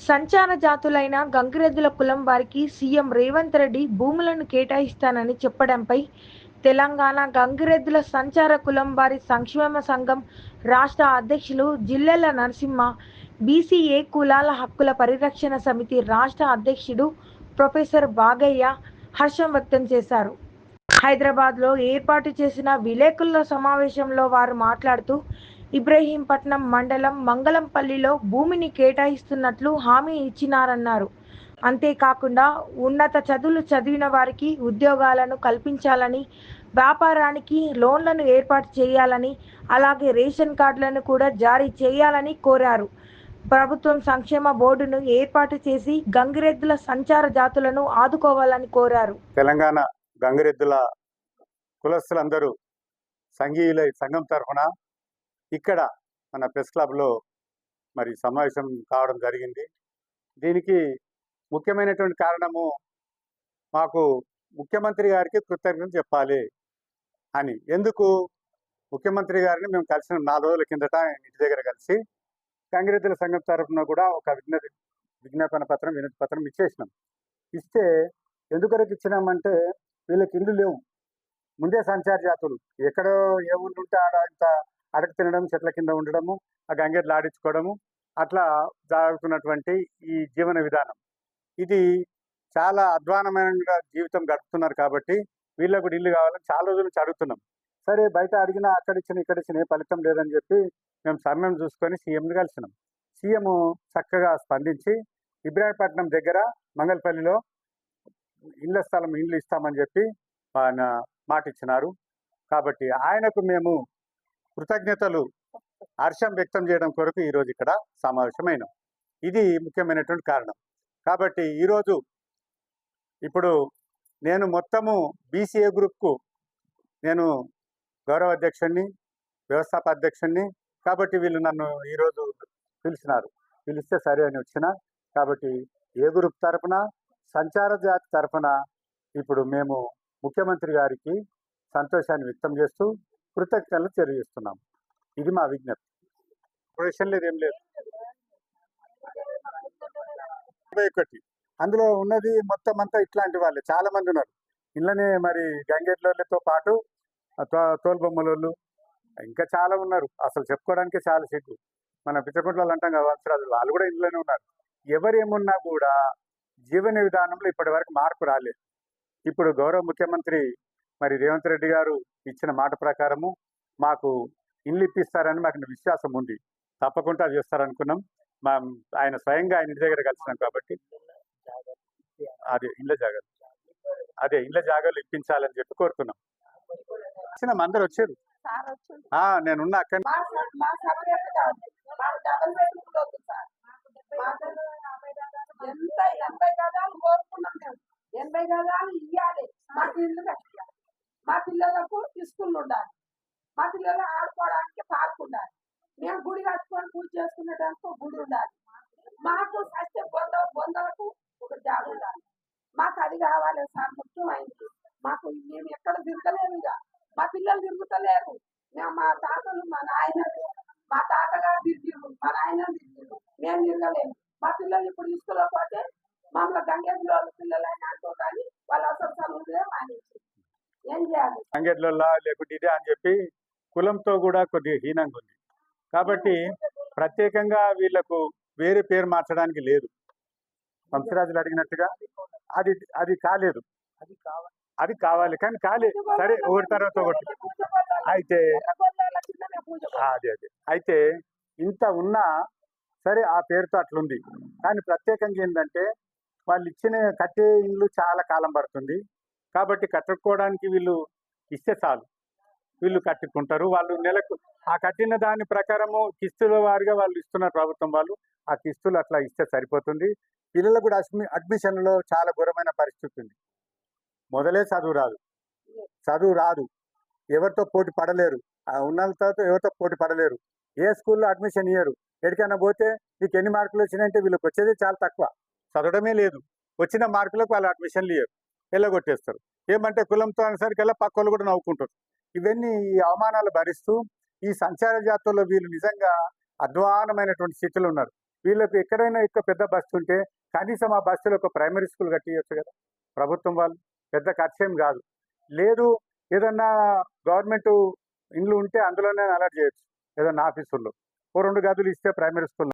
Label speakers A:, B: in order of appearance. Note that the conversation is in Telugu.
A: సంచార జాతులైన గంగిరెద్దుల కులం వారికి సీఎం రేవంత్ రెడ్డి భూములను కేటాయిస్తానని చెప్పడంపై తెలంగాణ గంగిరెద్దుల సంచార కులం వారి సంక్షేమ సంఘం రాష్ట్ర అధ్యక్షులు జిల్లెల నరసింహ బీసీఏ కులాల హక్కుల పరిరక్షణ సమితి రాష్ట్ర అధ్యక్షుడు ప్రొఫెసర్ బాగయ్య హర్షం వ్యక్తం చేశారు. హైదరాబాద్లో ఏర్పాటు చేసిన విలేకరుల సమావేశంలో వారు మాట్లాడుతూ ఇబ్రహీంపట్నం మండలం మంగళంపల్లిలో భూమిని కేటాయిస్తున్నట్లు హామీ ఇచ్చినారన్నారు. అంతేకాకుండా ఉన్నత చదువులు చదివిన వారికి ఉద్యోగాలను కల్పించాలని వ్యాపారానికి లోన్లను ఏర్పాటు చేయాలని అలాగే రేషన్ కార్డులను కూడా జారీ చేయాలని కోరారు. ప్రభుత్వం సంక్షేమ బోర్డును ఏర్పాటు చేసి గంగిరెద్దుల సంచార జాతులను ఆదుకోవాలని కోరారు.
B: తెలంగాణ గంగిరెద్దుల కులస్తులందరూ సంఘీయుల సంఘం తరఫున ఇక్కడ మన ప్రెస్ క్లబ్లో మరి సమావేశం కావడం జరిగింది. దీనికి ముఖ్యమైనటువంటి కారణము మాకు ముఖ్యమంత్రి గారికి కృతజ్ఞతలు చెప్పాలి అని. ఎందుకు? ముఖ్యమంత్రి గారిని మేము కలిసిన నాలుగు రోజుల కిందట ఇంటి దగ్గర కలిసి గంగిరెద్దుల సంఘం తరఫున కూడా ఒక విజ్ఞ విజ్ఞాపన పత్రం వినతి పత్రం ఇచ్చేసినాం. ఇస్తే ఎందుకొరకు ఇచ్చినామంటే వీళ్ళకి ఇల్లు లేవు. ముందే సంచార జాతులు ఎక్కడో ఏ ఊళ్ళు ఉంటే ఆడ ఇంత అడగ తినడం చెట్ల కింద ఉండడము ఆ గంగెట్లు ఆడించుకోవడము అట్లా జరుగుతున్నటువంటి ఈ జీవన విధానం. ఇది చాలా అధ్వానమైన జీవితం గడుపుతున్నారు కాబట్టి వీళ్ళకు కూడా ఇల్లు కావాలని చాలా రోజుల నుంచి అడుగుతున్నాం. సరే బయట అడిగినా అక్కడ ఇచ్చిన ఇక్కడ ఇచ్చిన ఏ ఫలితం లేదని చెప్పి మేము సమయం చూసుకొని సీఎంని కలిసినాం. సీఎం చక్కగా స్పందించి ఇబ్రాహీంపట్నం దగ్గర మంగళపల్లిలో ఇళ్ళ స్థలం ఇల్లు ఇస్తామని చెప్పి ఆయన మాట ఇచ్చినారు కాబట్టి ఆయనకు మేము కృతజ్ఞతలు హర్షం వ్యక్తం చేయడం కొరకు ఈరోజు ఇక్కడ సమావేశమైనాం. ఇది ముఖ్యమైనటువంటి కారణం. కాబట్టి ఈరోజు ఇప్పుడు నేను మొత్తము బీసీఏ గ్రూప్కు నేను గౌరవ అధ్యక్షుణ్ణి వ్యవస్థాప అధ్యక్షుడిని కాబట్టి వీళ్ళు నన్ను ఈరోజు పిలిచినారు. పిలిస్తే సరే అని వచ్చిన. కాబట్టి ఏ గ్రూప్ తరఫున సంచార జాతి తరఫున ఇప్పుడు మేము ముఖ్యమంత్రి గారికి సంతోషాన్ని వ్యక్తం చేస్తూ కృతజ్ఞతలు తెలియజేస్తున్నాం. ఇది మా విజ్ఞప్తి. ప్రొఫెషన్ లేదు ఏం లేదు. ఇరవై ఒకటి. అందులో ఉన్నది మొత్తం అంతా ఇట్లాంటి వాళ్ళే. చాలా మంది ఉన్నారు. ఇళ్ళనే మరి గంగేట్లతో పాటు తో- తోలుబొమ్మలోళ్ళు ఇంకా చాలా ఉన్నారు. అసలు చెప్పుకోవడానికే చాలా సిగ్గు. మన పిచ్చకుంటలు అంటాం కదా వంశరాజులు వాళ్ళు కూడా ఇంట్లోనే ఉన్నారు. ఎవరేమున్నా కూడా జీవన విధానంలో ఇప్పటి వరకు మార్పు రాలేదు. ఇప్పుడు గౌరవ ముఖ్యమంత్రి మరి రేవంత్ రెడ్డి గారు ఇచ్చిన మాట ప్రకారము మాకు ఇల్లు ఇప్పిస్తారని మాకు విశ్వాసం ఉంది. తప్పకుండా చేస్తారనుకున్నాం. మా ఆయన స్వయంగా ఆయన ఇంటి దగ్గర కలిసినాం కాబట్టి. అదే ఇళ్ళ జాగాలు. అదే ఇళ్ళ జాగాలు ఇప్పించాలని చెప్పి కోరుతున్నాం. వచ్చినాం అందరు వచ్చారు. నేనున్నా అక్కడ
C: ఎనభై గదాలు కోరుకున్నాం మేము. ఎనభై గదాలు ఇవ్వాలి మాకు ఇల్లు కట్టాలి మా పిల్లలకు స్కూల్ ఉండాలి మా పిల్లలు ఆడుకోవడానికి పార్క్ ఉండాలి మేము గుడి కట్టుకొని పూజ చేసుకునేటానికి ఒక గుడి ఉండాలి. మాకు సత్య బొంద బొందలకు ఒక జాగ ఉండాలి. మాకు అది కావాలి సార్ ముఖ్యమైంది మాకు మేము ఎక్కడ తిరగలేము ఇక. మా పిల్లలు తిరుగుతలేరు. మేము మా తాతలు మా నాయన మా తాతగారు తిరిగిరు మా నాయన తిరిగిరు మేము తిరగలేము. మా పిల్లలు ఇప్పుడు ఇసుకలో పోతే మమ్మల్ని గంగేజీలో పిల్లలైనా అంటూ కానీ వాళ్ళు అసలు చదువులే మానేసి ఏం
B: లేకుంటే ఇదే అని చెప్పి కులంతో కూడా కొద్దిగా హీనంగా ఉంది. కాబట్టి ప్రత్యేకంగా వీళ్ళకు వేరే పేరు మార్చడానికి లేదు. వంశరాజులు అడిగినట్టుగా అది అది కాలేదు. అది కావాలి కానీ కాలేదు సరే ఒకటి తర్వాత ఒకటి. అయితే అదే అదే. అయితే ఇంత ఉన్నా సరే ఆ పేరుతో అట్లుంది. కానీ ప్రత్యేకంగా ఏంటంటే వాళ్ళు ఇచ్చిన కట్టే ఇండ్లు చాలా కాలం పడుతుంది. కాబట్టి కట్టుకోవడానికి వీళ్ళు ఇస్తే చాలు. వీళ్ళు కట్టుకుంటారు. వాళ్ళు నెలకు ఆ కట్టిన దాని ప్రకారము కిస్తుల వారిగా వాళ్ళు ఇస్తున్నారు ప్రభుత్వం వాళ్ళు. ఆ కిస్తులు అట్లా ఇస్తే సరిపోతుంది. పిల్లలకు కూడా అడ్మి అడ్మిషన్లో చాలా ఘోరమైన పరిస్థితి ఉంది. మొదలే చదువు రాదు. చదువు రాదు. ఎవరితో పోటీ పడలేరు. ఉన్న ఉన్నంత ఎవరితో పోటీ పడలేరు. ఏ స్కూల్లో అడ్మిషన్ ఇయ్యరు. ఎక్కడికైనా పోతే నీకు ఎన్ని మార్కులు వచ్చినాయంటే వీళ్ళకి వచ్చేది చాలా తక్కువ. చదవడమే లేదు. వచ్చిన మార్కులకు వాళ్ళు అడ్మిషన్లు ఇయ్యరు. వెళ్ళగొట్టేస్తారు. ఏమంటే కులంతో అనేసరికల్లా పక్కలు కూడా నవ్వుకుంటారు. ఇవన్నీ ఈ అవమానాలు భరిస్తూ ఈ సంచార జాతుల్లో వీళ్ళు నిజంగా అధ్వానమైనటువంటి స్థితిలో ఉన్నారు. వీళ్ళకి ఎక్కడైనా ఎక్కువ పెద్ద బస్సు ఉంటే కనీసం ఆ బస్సులో ఒక ప్రైమరీ స్కూల్ కట్టియచ్చు కదా. ప్రభుత్వం వాళ్ళు పెద్ద ఖర్చేం కాదు. లేదు ఏదన్నా గవర్నమెంట్ ఇండ్లు ఉంటే అందులోనే అలర్ట్ చేయొచ్చు. ఏదన్నా ఆఫీసుల్లో. ఓ రెండు గదులు ఇస్తే ప్రైమరీ స్కూల్